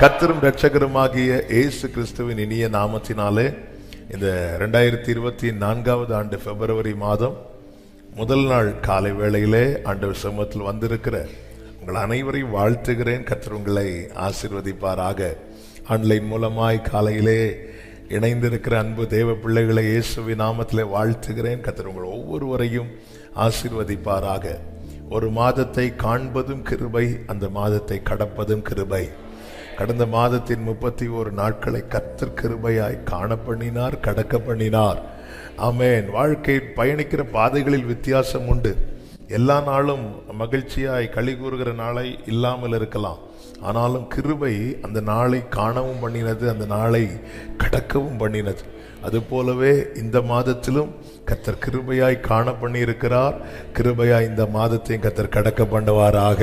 கத்தரும் ரட்சகருமாகிய இயேசு கிறிஸ்துவின் இனிய நாமத்தினாலே இந்த ரெண்டாயிரத்தி இருபத்தி நான்காவது ஆண்டு பிப்ரவரி மாதம் முதல் நாள் காலை வேளையிலே ஆண்டவர் சமூகத்தில் வந்திருக்கிற உங்கள் அனைவரையும் வாழ்த்துகிறேன். கர்த்தர் உங்களை ஆசீர்வதிப்பாராக. ஆன்லைன் மூலமாய் காலையிலே இணைந்திருக்கிற அன்பு தேவ பிள்ளைகளை இயேசுவின் நாமத்திலே வாழ்த்துகிறேன். கர்த்தர் உங்கள் ஒவ்வொருவரையும் ஆசிர்வதிப்பாராக. ஒரு மாதத்தை காண்பதும் கிருபை அந்த மாதத்தை கடப்பதும் கிருபை. கடந்த மாதத்தின் முப்பத்தி ஒரு நாட்களை கர்த்தர் கிருபையாய் காண பண்ணினார் கடக்க பண்ணினார் ஆமேன். வாழ்க்கை பயணிக்கிற பாதைகளில் வித்தியாசம் உண்டு. எல்லா நாளும் மகிழ்ச்சியாய் களி கூறுகிற நாளை இல்லாமல் இருக்கலாம். ஆனாலும் கிருபை அந்த நாளை காணவும் பண்ணினது அந்த நாளை கடக்கவும் பண்ணினது. அதுபோலவே இந்த மாதத்திலும் கத்தர் கிருபையாய் காண பண்ணியிருக்கிறார் கிருபையாய் இந்த மாதத்தையும் கத்தர் கடக்க பண்ணுவாராக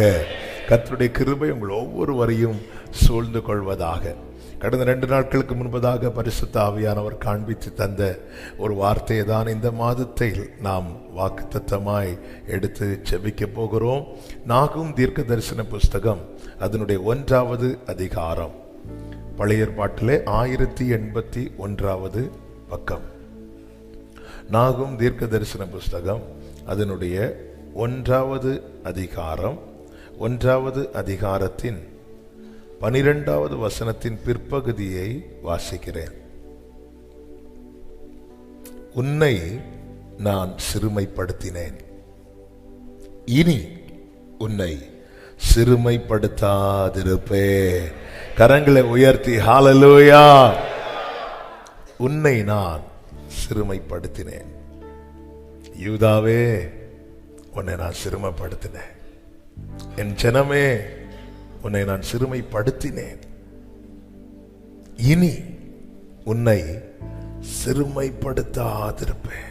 கத்தருடைய கிருபை உங்கள் ஒவ்வொருவரையும் சூழ்ந்து கொள்வதாக. கடந்த ரெண்டு நாட்களுக்கு முன்பதாக பரிசுத்த ஆவியானவர் காண்பித்து தந்த ஒரு வார்த்தையை தான் இந்த மாதத்தில் நாம் வாக்குத்தத்தமாய் எடுத்து செபிக்க போகிறோம். நாகும் தீர்க்க தரிசன புஸ்தகம் அதனுடைய ஒன்றாவது அதிகாரம். பழைய ஏற்பாட்டிலே ஆயிரத்தி எண்பத்தி ஒன்றாவது பக்கம். நாகும் தீர்க்க தரிசன புஸ்தகம் அதனுடைய ஒன்றாவது அதிகாரம். ஒன்றாவது அதிகாரத்தின் பனிரெண்டாவது வசனத்தின் பிற்பகுதியை வாசிக்கிறேன். உன்னை நான் சிறுமைப்படுத்தினேன். இனி உன்னை சிறுமைப்படுத்தாதிருப்பே. கரங்களை உயர்த்தி ஹாலலூயா உன்னை நான் சிறுமைப்படுத்தினேன். யூதாவே உன்னை நான் சிறுமைப்படுத்தினேன். என் ஜனமே உன்னை நான் சிறுமைப்படுத்தினேன். இனி உன்னை சிறுமைப்படுத்தாதிருப்பேன்.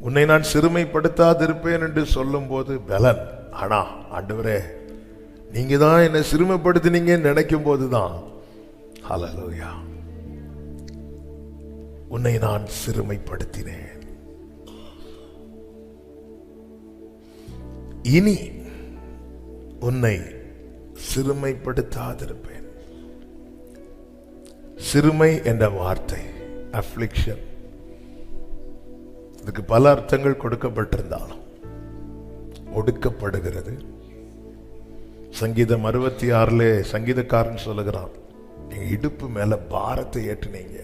உன்னை நான் சிறுமைப்படுத்தாதிருப்பேன் என்று சொல்லும்போது பலன். ஆனா ஆண்டவரே நீங்க தான் என்னை சிறுமைப்படுத்தினீங்கன்னு நினைக்கும் போதுதான் ஹalleluya. உன்னை நான் சிறுமைப்படுத்தினேன். இனி உன்னை சிறுமைப்படுத்தாதிருப்பேன் சிறுமை என்ற வார்த்தை அஃப்ளிக்ஷன் இதுக்கு பல அர்த்தங்கள் கொடுக்கப்பட்டிருந்தாலும் ஒடுக்கப்படுகிறது. சங்கீதம் அறுபத்தி ஆறுல சங்கீதக்காரன் சொல்லுகிறான் எங்க இடுப்பு மேல பாரத்தை ஏற்றுனீங்க.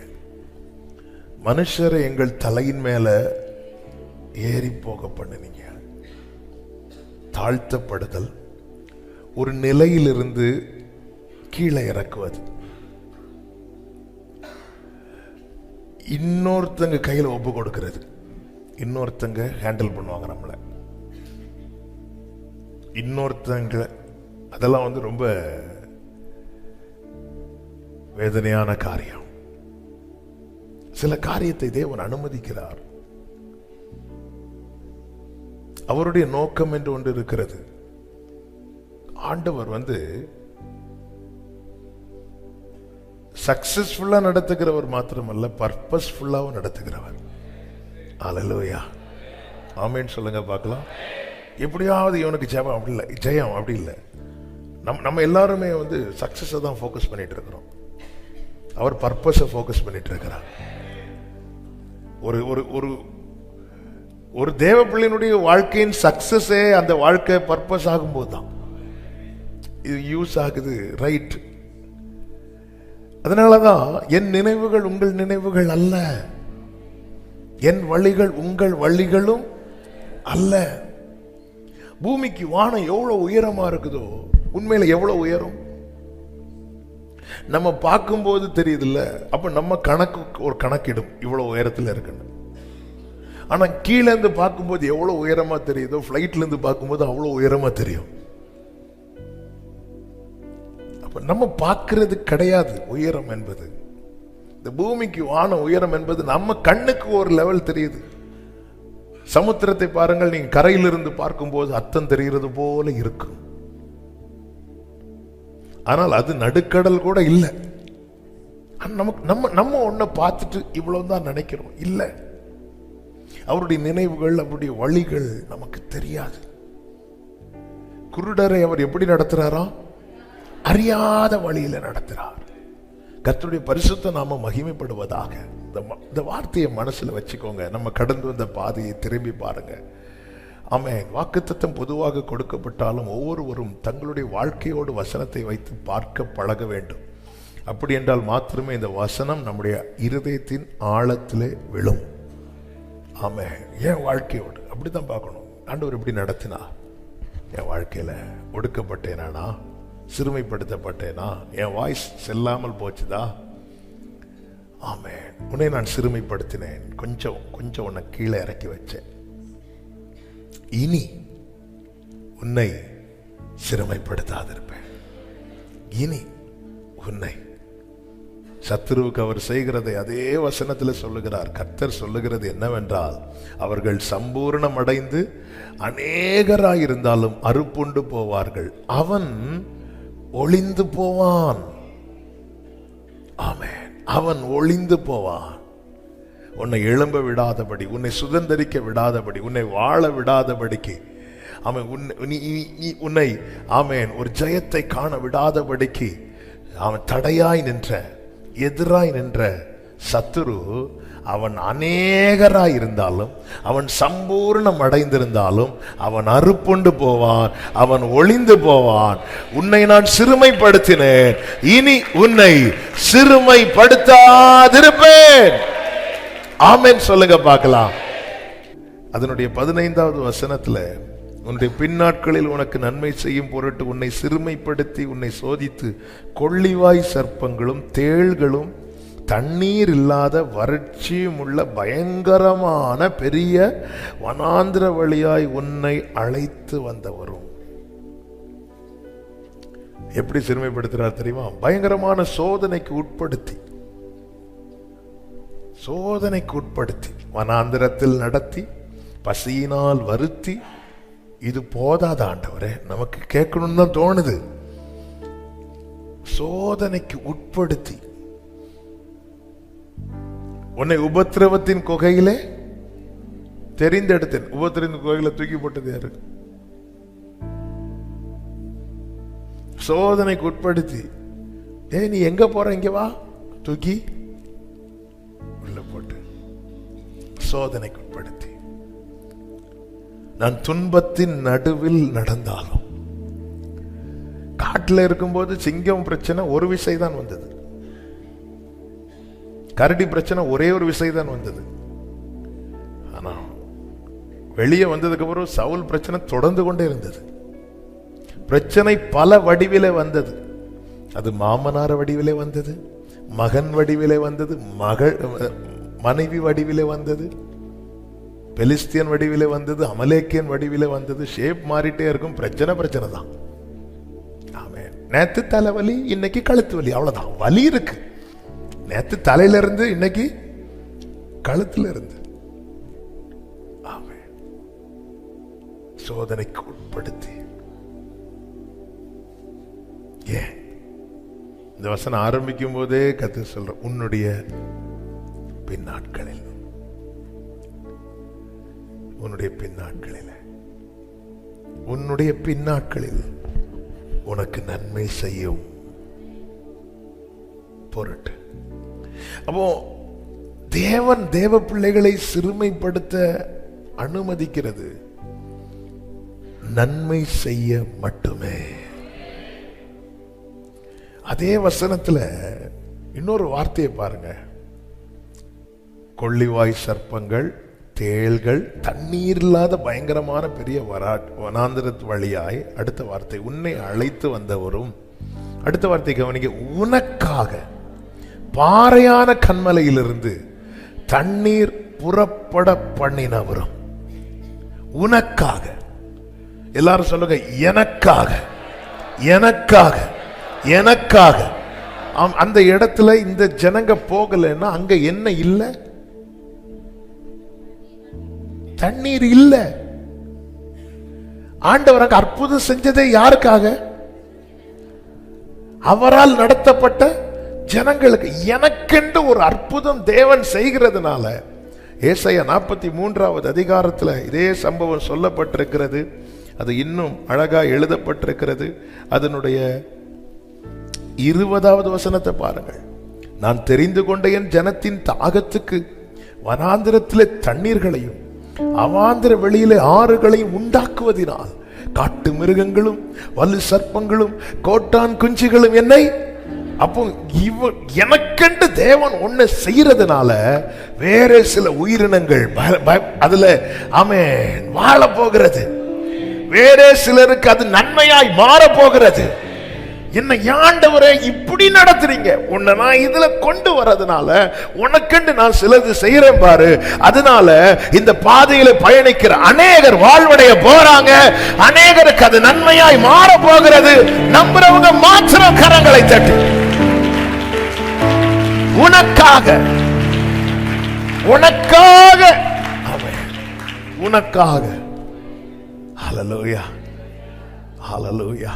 மனுஷரை எங்கள் தலையின் மேல ஏறி போக பண்ணினீங்க. தாழ்த்தப்படுதல் ஒரு நிலையிலிருந்து கீழே இறக்குவது. இன்னொருத்தங்க கையில் ஒப்பு கொடுக்கிறது. இன்னொருத்தங்க ஹேண்டில் பண்ணுவாங்க நம்மளை. இன்னொருத்தங்க அதெல்லாம் வந்து ரொம்ப வேதனையான காரியம். சில காரியத்தை தேவன் அனுமதிக்கிறார். அவருடைய நோக்கம் என்று ஒன்று இருக்கிறது. ஆண்டவர் வந்து சக்சஸ்ஃபுல்லாக நடத்துகிறவர் மாத்திரமல்ல பர்பஸ்ஃபுல்லாகவும் நடத்துகிறவர். அலலோயா ஆமேன்னு சொல்லுங்க பார்க்கலாம். எப்படியாவது இவனுக்கு ஜெயம் அப்படி இல்லை ஜெயம் அப்படி இல்லை. நம் நம்ம எல்லாருமே வந்து சக்ஸஸை தான் ஃபோக்கஸ் பண்ணிட்டு இருக்கிறோம். அவர் பர்பஸை ஃபோக்கஸ் பண்ணிட்டு இருக்கிறார். ஒரு ஒரு ஒரு ஒரு தேவ பிள்ளையினுடைய வாழ்க்கையின் சக்சஸே அந்த வாழ்க்கை பர்பஸ் ஆகும்போது தான். இது யூஸ் ஆகுது ரைட் அதனால தான் என் நினைவுகள் உங்கள் நினைவுகள் அல்ல. என் வழிகள் உங்கள் வழிகளும் அல்ல. பூமிக்கு வானம் எவ்வளோ உயரமாக இருக்குதோ உண்மையில் எவ்வளோ உயரம்? நம்ம பார்க்கும்போது தெரியுதுல்ல அப்போ நம்ம கணக்கு ஒரு கணக்கிடும் இவ்வளோ உயரத்தில் இருக்குன்னு. ஆனால் கீழேருந்து பார்க்கும்போது எவ்வளோ உயரமாக தெரியுதோ ஃப்ளைட்லேருந்து பார்க்கும்போது அவ்வளோ உயரமாக தெரியும். அப்போ நம்ம பார்க்கறது கிடையாது உயரம் என்பது. இந்த பூமிக்கு வானம் உயரம் என்பது நம்ம கண்ணுக்கு ஒரு லெவல் தெரியுது. சமுத்திரத்தை பாருங்கள் நீங்கள் கரையிலிருந்து பார்க்கும்போது அர்த்தம் தெரிகிறது போல இருக்கும் ஆனால் அது நடுக்கடல் கூட இல்லை. நமக்கு நம்ம நம்ம ஒன்றை பார்த்துட்டு இவ்வளோ தான் நினைக்கிறோம். இல்லை. அவருடைய நினைவுகள் அவருடைய வழிகள் நமக்கு தெரியாது. குருடரை அவர் எப்படி நடத்துகிறாரா அறியாத வழியில் நடத்துகிறார் கர்த்தருடைய பரிசுத்த நாம மகிமைப்படுவதாக. இந்த ம- இந்த வார்த்தையை மனசில் வச்சுக்கோங்க. நம்ம கடந்து வந்த பாதையை திரும்பி பாருங்க. ஆமென். வாக்குத்தத்தம் பொதுவாக கொடுக்கப்பட்டாலும் ஒவ்வொருவரும் தங்களுடைய வாழ்க்கையோடு வசனத்தை வைத்து பார்க்க பழக வேண்டும். அப்படி என்றால் மாத்திரமே இந்த வசனம் நம்முடைய இருதயத்தின் ஆழத்திலே விழும். ஆமே என் வாழ்க்கையோடு அப்படி தான் பார்க்கணும். ஆண்டவர் எப்படி நடத்தினா? என் வாழ்க்கையில் ஒடுக்கப்பட்டேனா சிறுமைப்படுத்தப்பட்டேனா? என் வாய்ஸ் செல்லாமல் போச்சுதா? ஆமே உன்னை நான் சிறுமைப்படுத்தினேன். கொஞ்சம் கொஞ்சம் உன்னை கீழே இறக்கி வச்சேன். இனி உன்னை சிறுமைப்படுத்தாதிருப்பேன். இனி உன்னை சத்துருவுக்கு அவர் செய்கிறதை அதே வசனத்தில் சொல்லுகிறார். கர்த்தர் சொல்லுகிறது என்னவென்றால் அவர்கள் சம்பூர்ணம் அடைந்து அநேகராயிருந்தாலும் அறுப்புண்டு போவார்கள். அவன் ஒளிந்து போவான். ஆமே அவன் ஒளிந்து போவான். உன்னை எழும்ப விடாதபடி உன்னை சுதந்தரிக்க விடாதபடி உன்னை வாழ விடாதபடிக்கு அவன் உன்னை நீ- உன்னை ஆமேன் ஒரு ஜெயத்தை காண விடாதபடிக்கு அவன் தடையாய் நின்ற எதிராய் நின்ற சத்துரு அவன் அநேகராய் இருந்தாலும் அவன் சம்பூர்ணம் அடைந்திருந்தாலும் அவன் அறுப்புண்டு போவான் அவன் ஒளிந்து போவான். உன்னை நான் சிறுமைப்படுத்தினேன் இனி உன்னை சிறுமைப்படுத்தாதிருப்பேன். ஆமேன் சொல்லுங்க பார்க்கலாம். அதனுடைய பதினைந்தாவது வசனத்துல உன்னுடைய பின்னாட்களில் உனக்கு நன்மை செய்யும் பொருட்டு உன்னை சிறுமைப்படுத்தி உன்னை சோதித்து கொள்ளிவாய் சர்ப்பங்களும் தேள்களும் தண்ணீர் இல்லாத வறட்சியும் உள்ள பயங்கரமான பெரிய வனாந்திர வழியாய் உன்னை அழைத்து வந்தவரும். எப்படி சிறுமைப்படுத்துறார் தெரியுமா? பயங்கரமான சோதனைக்கு உட்படுத்தி. சோதனைக்கு உட்படுத்தி. வனாந்திரத்தில் நடத்தி பசியினால் வருத்தி இது போதாத ஆண்டவரே? நமக்கு கேட்கணும்னு தான் தோணுது. சோதனைக்கு உட்படுத்தி. உன்னை உபத்திரவத்தின் குகையிலே தெரிந்தெடுத்தேன். உபத்திரத்தின் குகையில தூக்கி போட்டது யாரு? சோதனைக்கு உட்படுத்தி. ஏய் நீ எங்க போற? இங்க வா. தூக்கி உள்ள போட்டு. சோதனைக்கு நான் துன்பத்தின் நடுவில் நடந்தாலும். காட்டுல இருக்கும்போது சிங்கம் பிரச்சனை ஒரு விசை தான் வந்தது. கரடி பிரச்சனை ஒரே ஒரு விசை தான் வந்தது. ஆனா வெளியே வந்ததுக்கு அப்புறம் சவுல் பிரச்சனை தொடர்ந்து கொண்டே இருந்தது. பிரச்சனை பல வடிவிலே வந்தது. அது மாமனார் வடிவிலே வந்தது மகன் வடிவிலே வந்தது மகள் மனைவி வடிவிலே வந்தது. பெலிஸ்தியன் வடிவில் வந்தது அமலேக்கியன் வடிவில் வந்தது ஷேப் மாறிட்டே இருக்கும். பிரச்சனை பிரச்சனை தான். ஆமே நேற்று தலைவலி இன்னைக்கு கழுத்து வலி அவ்வளவுதான். வலி இருக்கு. நேத்து தலையில இருந்து இன்னைக்கு கழுத்துல இருந்து. ஆமென். சோதனைக்கு உட்படுத்தி. ஏன்? இந்த வசனம் ஆரம்பிக்கும் போதே கத்து சொல்ற உன்னுடைய பின்னாட்களில் உன்னுடைய பின்னாட்களில். உன்னுடைய பின்னாட்களில் உனக்கு நன்மை செய்யும். பொருட்டு. அப்போ தேவன் தேவ பிள்ளைகளை சிறுமைப்படுத்த அனுமதிக்கிறது. நன்மை செய்ய மட்டுமே. அதே வசனத்துல இன்னொரு வார்த்தையை பாருங்க. கொள்ளிவாய் சர்ப்பங்கள் தேள்கள் தண்ணீர் இல்லாத பயங்கரமான பெரிய வரா வனாந்திரத்து வழியாய் அடுத்த வார்த்தை உன்னை அழைத்து வந்தவரும் அடுத்த வார்த்தை கவனிக்க உனக்காக பாறையான கண்மலையிலிருந்து தண்ணீர் புறப்பட பண்ணினவரும். உனக்காக. எல்லாரும் சொல்லுங்க எனக்காக. எனக்காக. எனக்காக. அந்த இடத்துல இந்த ஜனங்க போகலைன்னா அங்க என்ன இல்லை? தண்ணீர் இல்லை. ஆண்டவர் அங்க அற்புதம் செஞ்சதே யாருக்காக? அவரால் நடத்தப்பட்ட ஜனங்களுக்கு. எனக்கென்று ஒரு அற்புதம் தேவன் செய்கிறதுனால ஏசைய நாற்பத்தி மூன்றாவது அதிகாரத்தில் இதே சம்பவம் சொல்லப்பட்டிருக்கிறது. அது இன்னும் அழகாக எழுதப்பட்டிருக்கிறது. அதனுடைய இருபதாவது வசனத்தை பாருங்கள். நான் தெரிந்து கொண்ட என் ஜனத்தின் தாகத்துக்கு வனாந்திரத்தில் தண்ணீர்களையும் அவாந்திர வெளியிலே ஆறுகளையும் உண்டாக்குவதினால் காட்டு மிருகங்களும் வலு சர்ப்பங்களும் கோட்டான் குஞ்சுகளும் என்னை அப்போ இவ எனக்கென்று தேவன் ஒண்ணு செய்யறதுனால வேற சில உயிரினங்கள் அதுல அமேன் வாழ போகிறது வேற சிலருக்கு அது நன்மையாய் மாற போகிறது என்ன ஆண்டவரை இப்படி நடத்துறீங்க. உன்னை நான் இதுல கொண்டு வரதுனால உனக்கென்று நான் சிலது செய்யறேன் பாரு. அதனால இந்த பாதையில பயணிக்கிற அநேகர் வாழ்வடைய போறாங்க. அநேகருக்கு அது நன்மையாய் மாற போகிறது. நம்புறவங்க மாத்திரம் கரங்களை தட்டு. உனக்காக உனக்காக உனக்காக. ஹalleluya ஹalleluya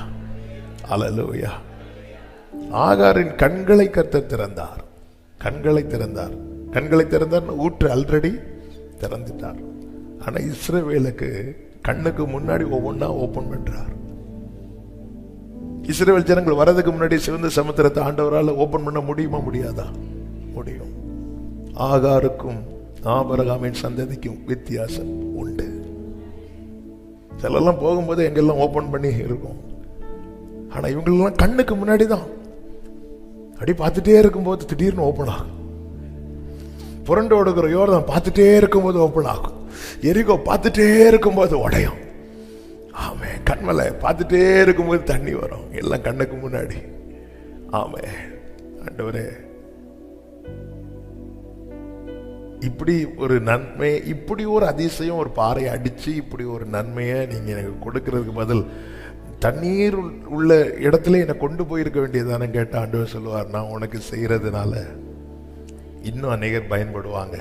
அலலூயா ஆகாரின் கண்களை கத்த திறந்தார். கண்களை திறந்தார். கண்களை திறந்தார் ஊற்று ஆல்ரெடி திறந்துட்டார். ஆனால் இஸ்ரவேலுக்கு கண்ணுக்கு முன்னாடி ஒவ்வொன்றா ஓபன் பண்றார். இஸ்ரேல் ஜனங்கள் வரதுக்கு முன்னாடி சிவந்த சமுத்திரத்தை ஆண்டவரால் ஓபன் பண்ண முடியுமா முடியாதா? முடியும். ஆகாருக்கும் ஆபரகாமின் சந்ததிக்கும் வித்தியாசம் உண்டு. சிலெல்லாம் போகும்போது எங்கெல்லாம் ஓபன் பண்ணி இருக்கும்? ஆனா இவங்களெல்லாம் கண்ணுக்கு முன்னாடி தான் அப்படி பார்த்துட்டே இருக்கும்போது திடீர்னு ஓப்பன் ஆகும். புரண்டு ஓடுகிற யோர்தான் பார்த்துட்டே இருக்கும்போது ஓப்பன் ஆகும். எரிகோ பார்த்துட்டே இருக்கும்போது உடையும். ஆமே கண்மலை பார்த்துட்டே இருக்கும்போது தண்ணி வரும். எல்லாம் கண்ணுக்கு முன்னாடி. ஆமே ஆண்டவரே. இப்படி ஒரு நன்மை இப்படி ஒரு அதிசயம் ஒரு பாறை அடிச்சு இப்படி ஒரு நன்மையை நீங்கள் எனக்கு கொடுக்கறதுக்கு பதில் தண்ணீர் உள்- உள்ள இடத்துல என்னை கொண்டு போயிருக்க வேண்டியதானே கேட்ட ஆண்டவர் சொல்லுவார் நான் உனக்கு செய்கிறதுனால இன்னும் அநேகர் பயன்படுவாங்க.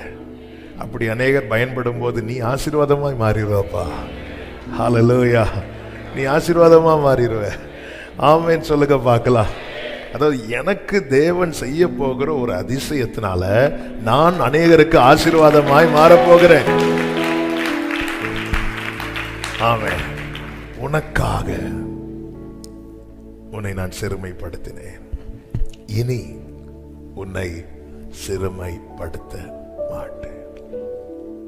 அப்படி அநேகர் பயன்படும் போது நீ ஆசீர்வாதமாக மாறிடுவப்பா. ஹalleluya நீ ஆசீர்வாதமாக மாறிடுவ. ஆமேன்னு சொல்லுங்க பார்க்கலாம். அதாவது எனக்கு தேவன் செய்ய போகிற ஒரு அதிசயத்தினால நான் அநேகருக்கு ஆசீர்வாதமாய் மாறப் போகிறேன் உனக்காக. உன்னை நான் சிறுமைப்படுத்தினேன். இனி உன்னை சிறுமைப்படுத்த மாட்டேன்.